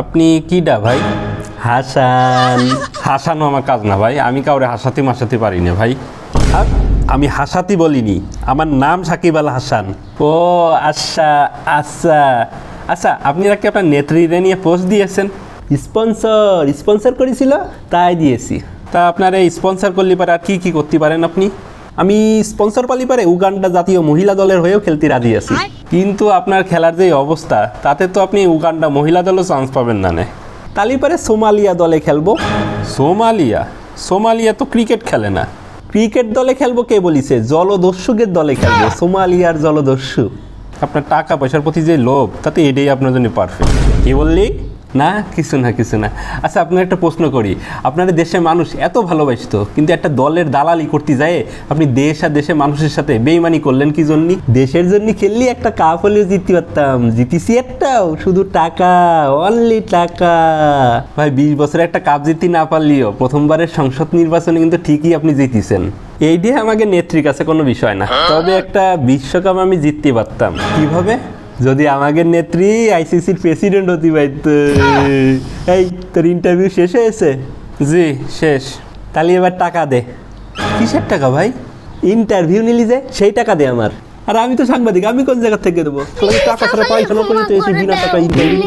আপনি কিডা ভাই? হাসান। হাসানো আমার কাজ না ভাই আমি কাউরে হাসাতে মাসাতে পারি না ভাই। আর আমি হাসাতি বলিনি আমার নাম সাকিব আল হাসান। ও আচ্ছা আচ্ছা। আচ্ছা আপনি নাকি আপনার নেত্রীরে নিয়ে পোস্ট দিয়েছেন? স্পন্সর স্পন্সর করেছিল তাই দিয়েছি। তা আপনার এই স্পন্সর করলে পারে আর কি কি করতে পারেন আপনি? আমি স্পন্সর পালি পারে উগান্ডা জাতীয় মহিলা দলের হয়েও খেলতে রাজি আছি। কিন্তু আপনার খেলার যে অবস্থা, তাতে তো আপনি উগান্ডা মহিলা দলও চান্স পাবেন না নে। তালিপারে সোমালিয়া দলে খেলব। সোমালিয়া? সোমালিয়া তো ক্রিকেট খেলে না। ক্রিকেট দলে খেলব কে বলিছে? জলদস্যুকের দলে খেলব। সোমালিয়ার জলদস্যু। আপনার টাকা পয়সার প্রতি যে লোভ, তাতে এটাই আপনার জন্য পারফেক্ট কি বললি? না কিছু না কিছু না। আচ্ছা আপনার একটা প্রশ্ন করি। আপনাদের দেশের মানুষ এত ভালোবাসতো কিন্তু একটা দলের দালালি করতে যায় আপনি দেশ আর দেশের মানুষের সাথে বেইমানি করলেন কি জন্য? দেশের জন্য খেললি একটা কাপ হলেও জিততে পারতাম। জিতিছি একটাও শুধু টাকা অনলি টাকা। ভাই বিশ বছরে একটা কাপ জিততে না পারলিও প্রথমবারের সংসদ নির্বাচনে কিন্তু ঠিকই আপনি জিতিছেন। এই দিয়ে আমাকে নেত্রীর কাছে কোনো বিষয় না। তবে একটা বিশ্বকাপ আমি জিততে পারতাম। কীভাবে? যদি আমাকে নেত্রী আইসিসির প্রেসিডেন্ট হতে পারত এই তোর ইন্টারভিউ শেষ হয়েছে? জি শেষ। তাহলে এবার টাকা দে। কিসের টাকা ভাই? ইন্টারভিউ নিলি যে সেই টাকা দে আমার। আর আমি তো সাংবাদিক আমি কোন জায়গা থেকে দেবো? টাকা ছাড়া পয়সা না করে তো এসে বিনা টাকা ইন্টারভিউ